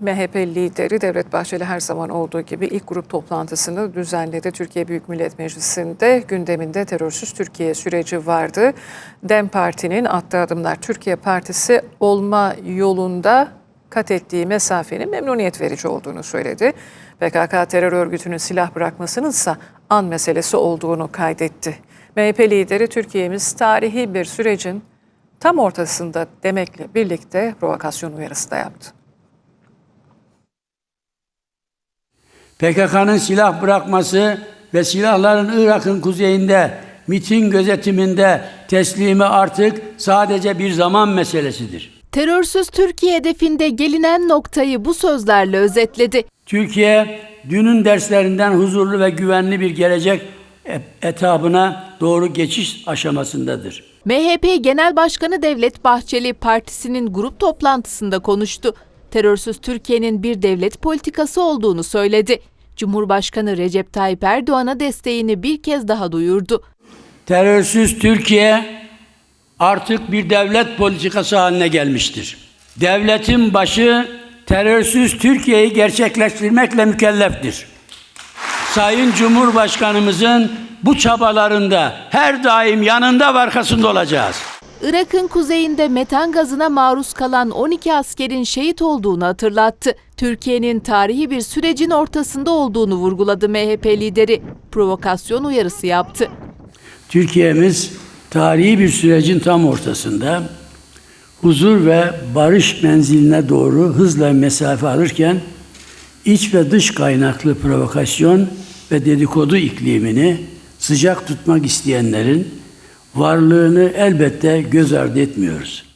MHP lideri Devlet Bahçeli her zaman olduğu gibi ilk grup toplantısını düzenledi. Türkiye Büyük Millet Meclisi'nde gündeminde terörsüz Türkiye süreci vardı. DEM Parti'nin attığı adımlar Türkiye Partisi olma yolunda kat ettiği mesafenin memnuniyet verici olduğunu söyledi. PKK terör örgütünün silah bırakmasının ise an meselesi olduğunu kaydetti. MHP lideri Türkiye'miz tarihi bir sürecin tam ortasında demekle birlikte provokasyon uyarısı da yaptı. PKK'nın silah bırakması ve silahların Irak'ın kuzeyinde MIT'in gözetiminde teslimi artık sadece bir zaman meselesidir. Terörsüz Türkiye hedefinde gelinen noktayı bu sözlerle özetledi. Türkiye dünün derslerinden huzurlu ve güvenli bir gelecek etabına doğru geçiş aşamasındadır. MHP Genel Başkanı Devlet Bahçeli partisinin grup toplantısında konuştu. Terörsüz Türkiye'nin bir devlet politikası olduğunu söyledi. Cumhurbaşkanı Recep Tayyip Erdoğan'a desteğini bir kez daha duyurdu. Terörsüz Türkiye artık bir devlet politikası haline gelmiştir. Devletin başı terörsüz Türkiye'yi gerçekleştirmekle mükelleftir. Sayın Cumhurbaşkanımızın bu çabalarında her daim yanında ve arkasında olacağız. Irak'ın kuzeyinde metan gazına maruz kalan 12 askerin şehit olduğunu hatırlattı. Türkiye'nin tarihi bir sürecin ortasında olduğunu vurguladı MHP lideri. Provokasyon uyarısı yaptı. Türkiye'miz tarihi bir sürecin tam ortasında huzur ve barış menziline doğru hızla mesafe alırken iç ve dış kaynaklı provokasyon ve dedikodu iklimini sıcak tutmak isteyenlerin varlığını elbette göz ardı etmiyoruz.